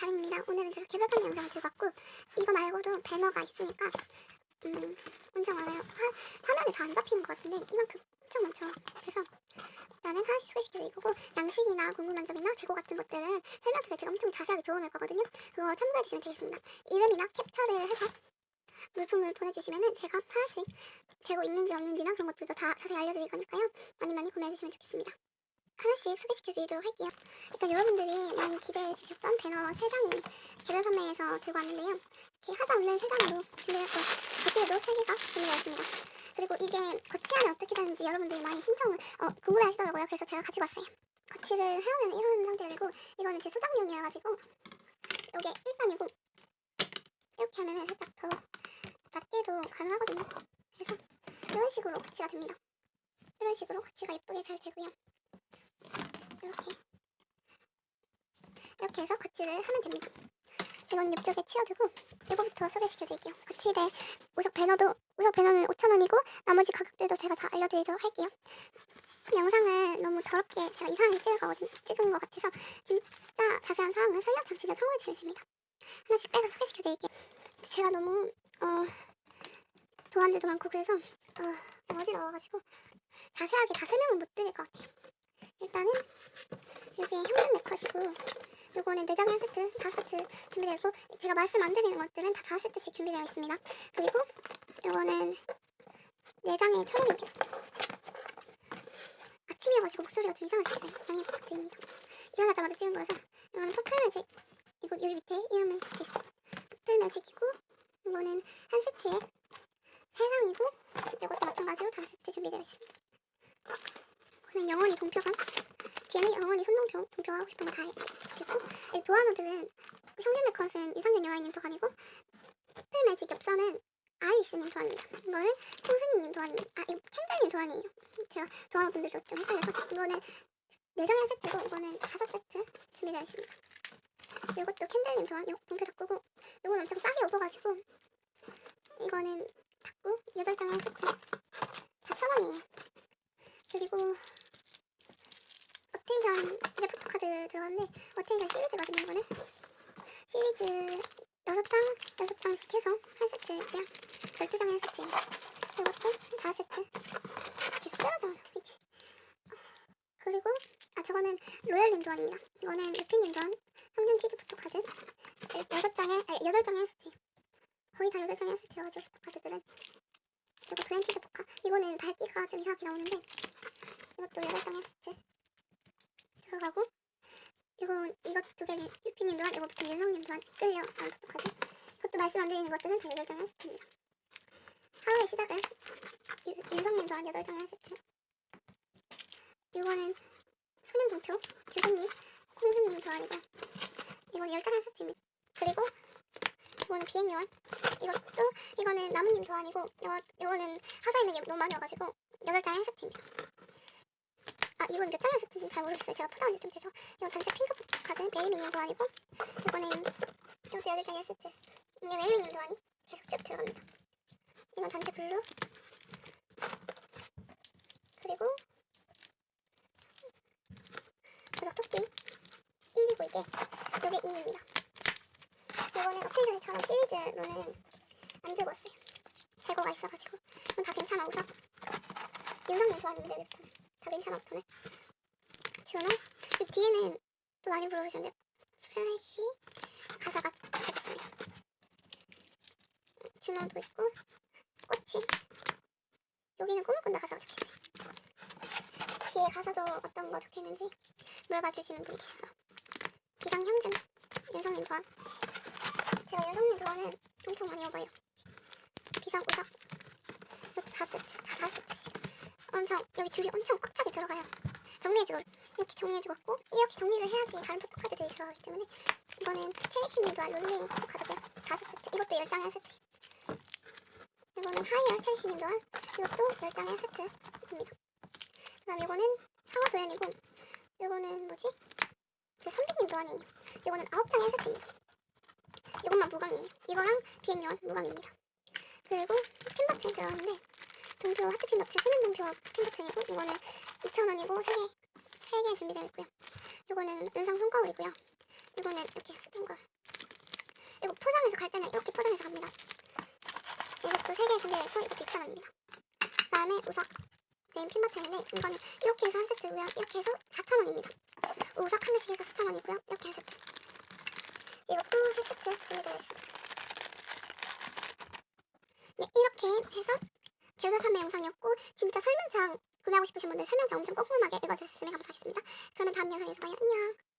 다릅니다. 오늘은 제가 개별 판매 영상을 들고 왔고 이거 말고도 배너가 있으니까 음 엄청 많아요. 화, 화면에 다 안 잡히는 것 같은데 이만큼 엄청 많죠. 그래서 일단은 하나씩 소개시켜드릴 거고 양식이나 궁금한 점이나 재고 같은 것들은 설명서에 제가 엄청 자세하게 적어놓을 거거든요. 그거 참고해주시면 되겠습니다. 이름이나 캡처를 해서 물품을 보내주시면은 제가 하나씩 재고 있는지 없는지나 그런 것들도 다 자세히 알려드릴 거니까요. 많이 많이 구매해주시면 좋겠습니다. 하나씩 소개시켜드리도록 할게요. 일단 여러분들이 많이 기대해 주셨던 배너 3장이 개별 판매에서 들고 왔는데요. 이렇게 하자 없는 3장으로 준비했고 겉에도 3개가 준비되어 있습니다. 그리고 이게 거치하면 어떻게 되는지 여러분들이 많이 신청을 어, 궁금해 하시더라고요. 그래서 제가 가지고 왔어요. 거치를 하면 이런 상태되고 이거는 제 소장용이어가지고 이게 1단이고 이렇게 하면은 살짝 더 낮게도 가능하거든요. 그래서 이런 식으로 거치가 됩니다. 이런 식으로 거치가 예쁘게 잘 되고요. 이렇게 이렇게 해서 거치를 하면 됩니다. 이건 옆쪽에 치워두고 이거부터 소개시켜드릴게요. 거치대 우석 배너도 우석 배너는 5,000원이고 나머지 가격들도 제가 다 알려드리도록 할게요. 영상을 너무 더럽게 제가 이상하게 찍어거든요. 찍은 것 같아서 진짜 자세한 사항은 설명창 진짜 참고해주시면 됩니다. 하나씩 빼서 소개시켜드릴게요. 제가 너무 어 도안들도 많고 그래서 어, 어지러워가지고 자세하게 다 설명은 못 드릴 것 같아요. 일단은 이게 현금 네컷이고 요거는 4장의 세트, 5세트 준비되어 있고 제가 말씀 안 드리는 것들은 다 5세트씩 준비되어 있습니다. 그리고 요거는 4장의 천원입니다. 아침이어가지고 목소리가 좀 이상할 수 있어요. 양해 부탁드립니다. 일어나자마자 찍은 거여서 이거는 퍼플 매직 이거 여기 밑에 이름이 있어요. 퍼플 매직이고 이거는 한 세트에 3장이고 이것도 마찬가지로 5세트 준비되어 있습니다. 이거는 영원히 동표선 뒤에는 영원히 손동표 동표 하고 싶은 거다 이 도화노들은 형제네 컷은 유상균 여아님 도안이고 퍼플 매직 엽서는 아이리스님 도안입니다. 이거는 홍수님 도안, 아 이거 캔들님 도안이에요. 제가 도안호 분들도 좀 헷갈려서 이거는 4장의 세트고 이거는 5세트 준비되어 있습니다. 이것도 캔들님 도안, 이거 동표 닦고고 이거는 엄청 싸게 오버가지고 이거는 닦고 8장의 한 세트 4,000원이에요. 그리고 어텐션 이제 포토카드 들어갔는데 어텐션 시리즈거든요 이거는 시리즈 6장? 6장씩 해서 한 세트고요 12장의 한 세트예요 이것도 5세트. 계속 쓰러져요 이게. 어, 그리고 아 저거는 로얄님 도안입니다. 이거는 루피님 도안 평균 치즈 포토카드. 6장에 아니 8장의 한 세트. 거의 다 8장의 한 세트여가지고 포토카드들은. 그리고 치즈 포카. 이거는 밝기가 좀 이상하게 나오는데 이것도 8장의 한 세트 들어가고 이거 이것 두 개는 유피님 도안 이거부터 유성님 도안 끌려 안 포토카드 이것도 말씀 안 드리는 것들은 다 8장의 한 세트입니다. 하루의 시작은 유, 유성님 도안 8장의 한 세트 이거는 소년동표 주부님 콩수님 도안이고 이건 10장의 한 세트입니다 그리고 이거는 비행요원 이것도 이거는 나무님 도안이고 이거, 이거는 하자 있는 게 너무 많이 와가지고 8장의 한 세트입니다 아 이건 몇 장의 세트인지 잘 모르겠어요. 제가 포장한 지 좀 돼서 이건 단체 핑크 카드 메리미님 도안이고 이거는 이것도 8장의 세트 이게 메리미님 도안이 계속 쭉 들어갑니다. 이건 단체 블루 그리고 부적 토끼 1이고 이게 이게 2입니다. 이거는 어텐션이처럼 시리즈로는 안 들고 왔어요. 재고가 있어가지고 이건 다 괜찮아 우선 윤상님 도안입니다. 이렇게. 다 괜찮아 우선은 준호 그 뒤에는 또 많이 물어보셨는데 플래시 가사가 적혀있어요 준호도 있고 꽃이 여기는 꿈을 꾼다 가사가 적혀있어요. 뒤에 가사도 어떤 거 적혀있는지 물어봐 주시는 분이 계셔서. 비강 형준 윤성님 도안 제가 윤성님 도안은 엄청 많이 해봐요. 비상 우석 이것도 4세트 다 4세트씩 엄청 여기 줄이 엄청 꽉 차게 들어가요. 정리해주고 이렇게 정리해주고 이렇게 정리를 해야지 다른 포토카드들이 들어가기 때문에 이거는 첼시님도 롤링 포토카드고요. 다섯 세트 이것도 열 장의 한 세트. 이거는 첼시님도 한 이것도 열 장의 한 세트입니다. 그 다음 이거는 상어 도연이고 이거는 뭐지? 그 선생님 도안이에요. 이거는 아홉 장의 한 세트입니다. 이것만 무광이에요. 이거랑 비행요원 무광입니다. 그리고 캔버튼 들어가는데 동표 하트핀 버튼 소면 동표 핀 버튼이고 이거는 2,000원이고 3개 3개 준비되어 있고요. 이거는 은상 손거울이고요. 이거는 이렇게 쓰던 걸 그냥 이렇게 포장해서 갑니다. 이것도 3개 준비했고 이것도 2,000원입니다. 그 다음에 우석 네임 핀마차인데 이거는 이렇게 해서 한 세트고요. 이렇게 해서 4,000원입니다. 우석 한 개씩 해서 4,000원이고요. 이렇게 한 세트. 이것도 세 세트 준비되어 있습니다. 네, 이렇게 해서 결과 판매 영상이었고 진짜 설명창 구매하고 싶으신 분들 설명창 엄청 꼼꼼하게 읽어주셨으면 감사하겠습니다. 그러면 다음 영상에서 봐요. 안녕.